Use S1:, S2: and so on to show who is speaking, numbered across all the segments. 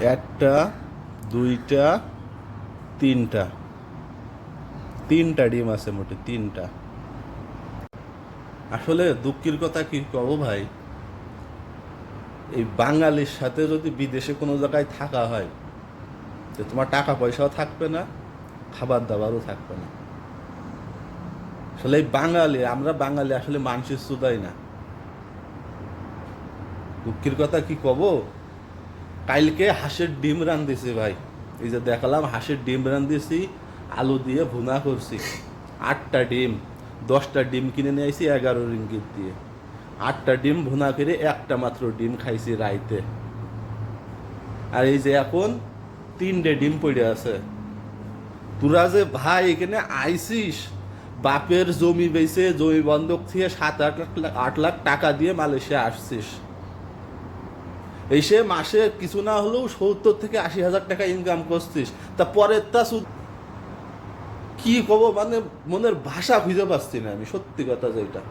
S1: একটা, দুইটা, তিনটা। তিনটা ডিম আছে মোটে, তিনটা। আসলে দুঃখের কথা কি কব ভাই? এই বাঙালির সাথে যদি বিদেশে কোনো জায়গায় থাকা হয়, তো তোমার টাকা পয়সাও থাকবে না, খাবার দাবারও থাকবে না। আসলে এই বাঙালি, আমরা বাঙালি আসলে মানুষের সুদাই না। দুঃখের কথা কি কব? কালকে হাঁসের ডিম রান্ধিছি ভাই। এই যে দেখালাম, হাঁসের ডিম রান্ধিছি আলু দিয়ে ভুনা করছি। আটটা ডিম, দশটা ডিম কিনে নিয়ে এগারো রিঙ্গিত দিয়ে। আটটা ডিম ভুনা করে একটা মাত্র ডিম খাইছি রাইতে। আর এই যে এখন তিনটে ডিম পড়ে আছে। তোরা যে ভাই এখানে আইসিস, বাপের জমি বেছে জমি বন্ধক থেকে সাত আট লাখ আট লাখ টাকা দিয়ে মালয়েশিয়া আসছিস। এসে মাসে কিছু না হলেও সত্তর থেকে আশি হাজার টাকা ইনকাম করছিস। তা পরের তা কি কব মানে মনের ভাষা খুঁজে পাচ্ছি না আমি, সত্যি কথা যেটা।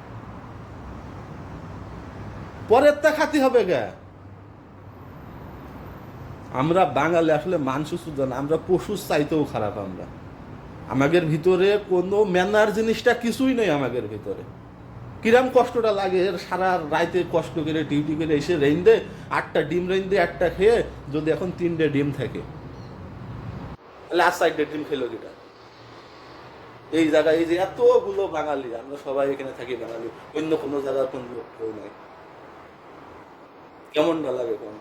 S1: পরের তা খাতি হবে গে আমরা বাঙালি আসলে মানুষ না, আমরা পশুর চাইতেও খারাপ আমরা। আমাদের ভিতরে কোনো ম্যানার জিনিসটা কিছুই নেই আমাদের ভিতরে। কিরাম কষ্টটা লাগে, সারা রাইতে কষ্ট করে ডিউটি করে এসে রেন্দে আটটা ডিম রেন্দে একটা খেয়ে যদি এখন তিনটে ডিম থাকে। লাস্ট সাইডে ডিম খেলো কিটা? এই জায়গায়, এই যে এতগুলো বাঙালি, আমরা সবাই এখানে থাকি বাঙালি, অন্য কোনো জায়গার কোনো লোক কেউ নাই। কেমনটা লাগে কোন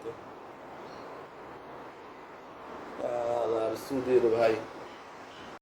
S1: আর সুদের ভাই